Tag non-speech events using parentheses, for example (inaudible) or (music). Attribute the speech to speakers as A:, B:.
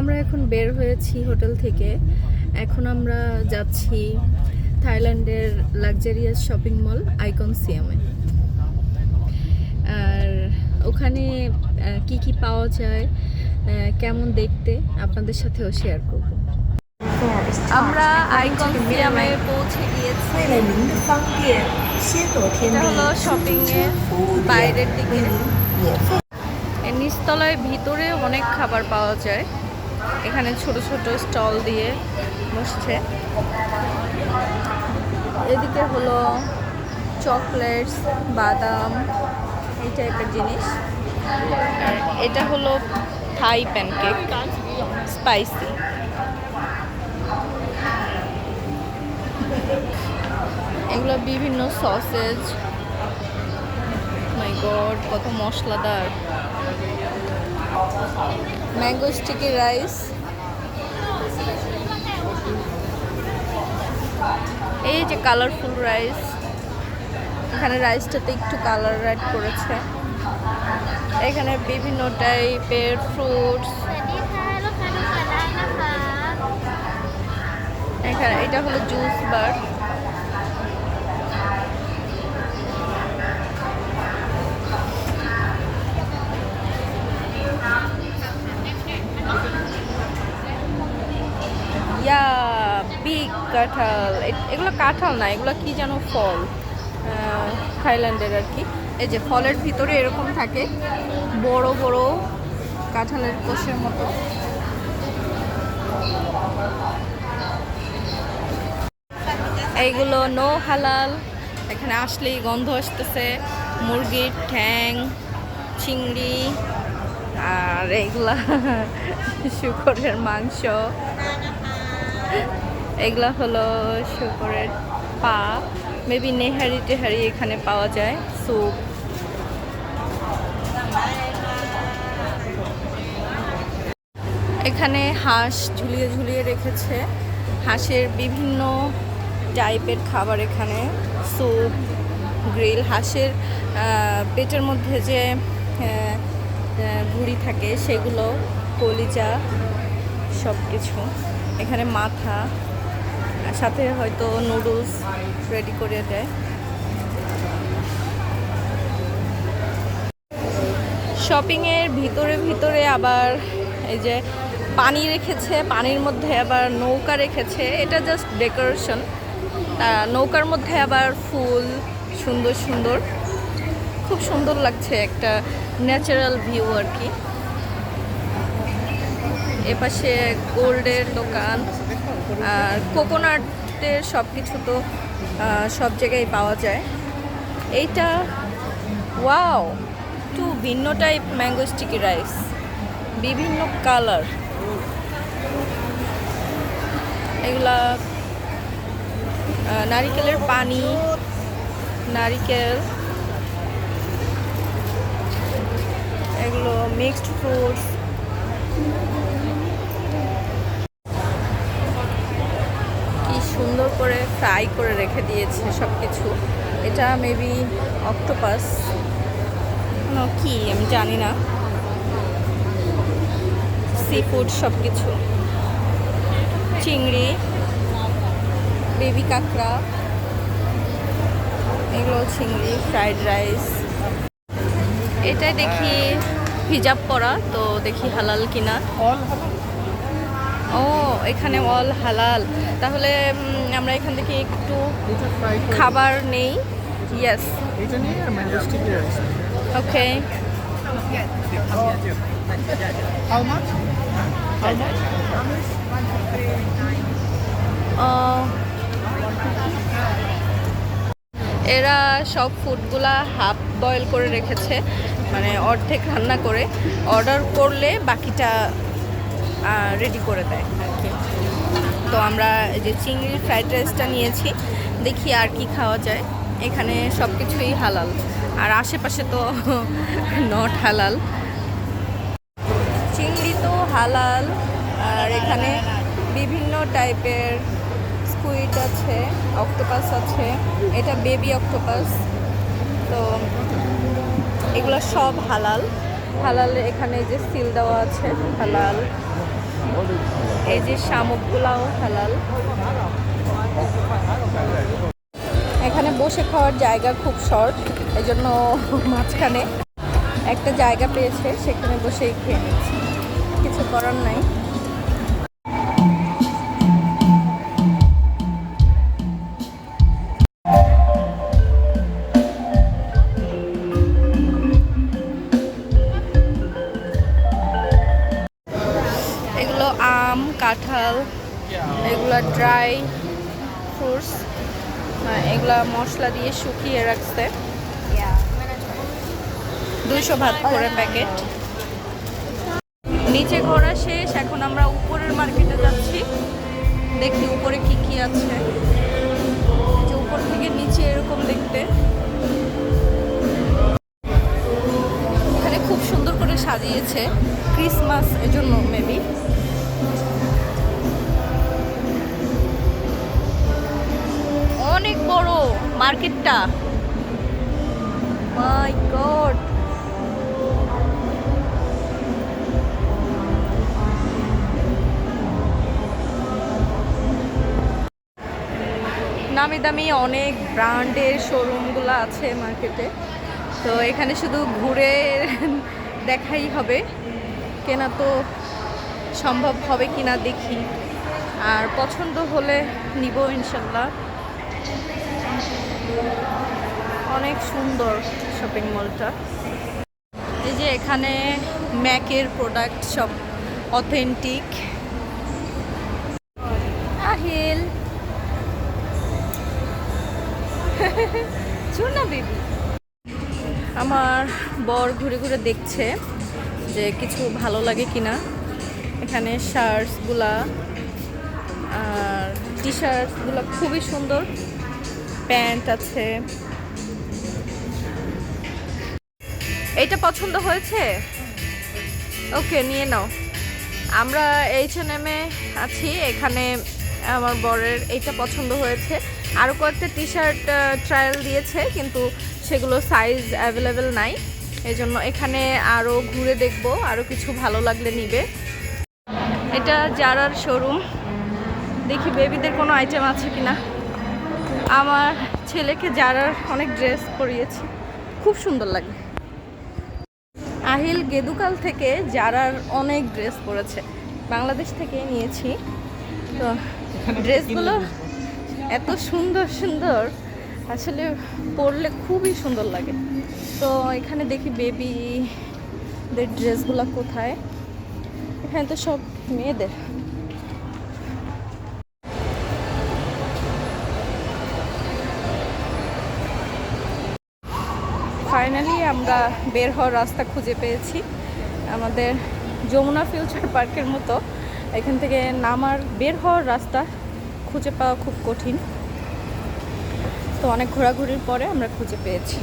A: আমরা এখন বের হয়েছি হোটেল থেকে। এখন আমরা যাচ্ছি থাইল্যান্ডের লাক্সারিয়াস শপিং মল আইকন সিয়ামে আর ওখানে কি কি পাওয়া যায় কেমন দেখতে, আপনাদের সাথেও শেয়ার করব। আমরা আইকন সিয়ামে পৌঁছে গিয়েছি। এটা হলো শপিং বাইরের দিকে। নিচতলায় ভিতরে অনেক খাবার পাওয়া যায়। এখানে ছোট ছোট স্টল দিয়ে বসছে। এদিকে হলো চকলেটস, বাদাম, এই টাইপের জিনিস। এটা হলো থাই প্যানকেক স্পাইসি এগুলো বিভিন্ন সসেজ মাই গড কত মশলাদার। ম্যাঙ্গো স্টিকি রাইস এই যে কালারফুল রাইস এখানে রাইসটাতে একটু কালার অ্যাড করেছে। এখানে বিভিন্ন টাইপের ফ্রুটস এখানে এটা হলো জুস বার কাঁঠাল এগুলো কাঁঠাল না, এগুলো কি যেন ফল থাইল্যান্ডের আর কি। এই যে ফলের ভিতরে এরকম থাকে, বড় বড় কাঁঠালের কোষের মতো। এইগুলো নো হালাল, এখানে আসলেই গন্ধ আসতেছে, মুরগির ঠ্যাং, চিংড়ি, আর এইগুলা, (laughs) শুকরের মাংস। এগুলা হলো শুকরের পা মেবি নেহারি টেহারি এখানে পাওয়া যায় স্যুপ এখানে হাঁস ঝুলিয়ে ঝুলিয়ে রেখেছে। হাঁসের বিভিন্ন টাইপের খাবার এখানে স্যুপ গ্রিল হাঁসের পেটের মধ্যে যে আহ, থাকে সেগুলো কলিজা সব কিছু এখানে মাথা সাথে হয়তো নুডলস রেডি করে দেয়। শপিংয়ের ভিতরে ভিতরে আবার এই যে পানি রেখেছে, পানির মধ্যে আবার নৌকা রেখেছে। এটা জাস্ট ডেকোরেশন নৌকার মধ্যে আবার ফুল, সুন্দর সুন্দর। খুব সুন্দর লাগছে একটা ন্যাচারাল ভিউ আর কি। এপাশে গোল্ডের দোকান। কোকোনাটের সব কিছু তো সব জায়গায় পাওয়া যায়। এইটা ওয়াও একটু ভিন্ন টাইপ ম্যাঙ্গো স্টিকি রাইস বিভিন্ন কালার এগুলা নারিকেলের পানি, নারিকেল। এগুলো মিক্সড ফ্রুটস ফ্রাই করে রেখে দিয়েছে সব কিছু এটা মেবি অক্টোপাস কি, আমি জানি না। সি ফুড সব কিছু চিংড়ি। বেবি কাঁকড়া। এগুলো চিংড়ি ফ্রাইড রাইস এটাই দেখি হিজাব পরা, তো দেখি হালাল কিনা। ও এখানে অল হালাল। তাহলে আমরা এখান থেকে একটু খাবার নেই। ইয়েস ওকে
B: মাচ
A: এরা সব ফুডগুলা হাফ বয়েল করে রেখেছে মানে অর্ধেক রান্না করে। অর্ডার করলে বাকিটা রেডি করে দেয়। আর কি তো আমরা যে চিংড়ির ফ্রাইড রাইসটা নিয়েছি, দেখি আর কি খাওয়া যায়। এখানে সব কিছুই হালাল। আর আশেপাশে তো (laughs) নট হালাল। চিংড়ি তো হালাল, আর এখানে বিভিন্ন টাইপের স্কুইড আছে অক্টোপাস আছে, এটা বেবি অক্টোপাস তো এগুলো সব হালাল। হালাল, এখানে যে সিল দেওয়া আছে, হালাল। এই যে শামুকগুলাও হালাল। এখানে বসে খাওয়ার জায়গা খুব শর্ট এই জন্য মাঝখানে একটা জায়গা পেয়েছে, সেখানে বসেই খেয়ে নিচ্ছি। কিছু করার নাই। আম, কাঁঠাল, এগুলো ড্রাই ফ্রুটস এগুলা মশলা দিয়ে শুকিয়ে রাখছে। দুইশো ভাত করে প্যাকেট নিচে ঘোরা শেষ, এখন আমরা উপরের মার্কেটে যাচ্ছি। দেখি উপরে কি কি আছে। যে উপর থেকে নিচে এরকম দেখতে। এখানে খুব সুন্দর করে সাজিয়েছে ক্রিসমাস এজন্য মার্কেটটা? My God. নামি দামি অনেক ব্র্যান্ডের শোরুমগুলো আছে মার্কেটে। তো এখানে শুধু ঘুরে (laughs) দেখাই হবে। কেনা তো সম্ভব হবে কিনা দেখি। আর পছন্দ হলে নিব ইনশাল্লাহ। অনেক সুন্দর শপিং মলটা এই যে এখানে ম্যাকের প্রোডাক্ট সব অথেন্টিক আহিল। (laughs) আমার বর ঘুরে ঘুরে দেখছে যে কিছু ভালো লাগে কিনা। এখানে শার্টসগুলা আর টি শার্টসগুলো খুবই সুন্দর। প্যান্ট আছে। এইটা পছন্দ হয়েছে? ওকে, নিয়ে নাও। আমরা এইচ এন এমে আছি, এখানে আমার বরের এইটা পছন্দ হয়েছে। আরও কয়েকটা টি শার্ট ট্রায়াল দিয়েছে, কিন্তু সেগুলো সাইজ অ্যাভেলেবেল নাই। এই জন্য এখানে আরও ঘুরে দেখব আরও কিছু ভালো লাগলে নিবে। এটা জারার শোরুম দেখি বেবিদের কোনো আইটেম আছে কিনা। আমার ছেলেকে জারার অনেক ড্রেস পরিয়েছি। খুব সুন্দর লাগে। আহিল গেদুকাল থেকে জারার অনেক ড্রেস পরেছে। বাংলাদেশ থেকে নিয়েছি। তো ড্রেসগুলো এত সুন্দর সুন্দর। আসলে পরলে খুবই সুন্দর লাগে। তো এখানে দেখি বেবিদের ড্রেসগুলো কোথায়? এখানে তো সব মেয়েদের। ফাইনালি আমরা বের হওয়ার রাস্তা খুঁজে পেয়েছি আমাদের যমুনা ফিউচার পার্কের মতো। এখান থেকে নামার, বের হওয়ার রাস্তা খুঁজে পাওয়া খুব কঠিন। তো অনেক ঘোরাঘুরির পরে আমরা খুঁজে পেয়েছি।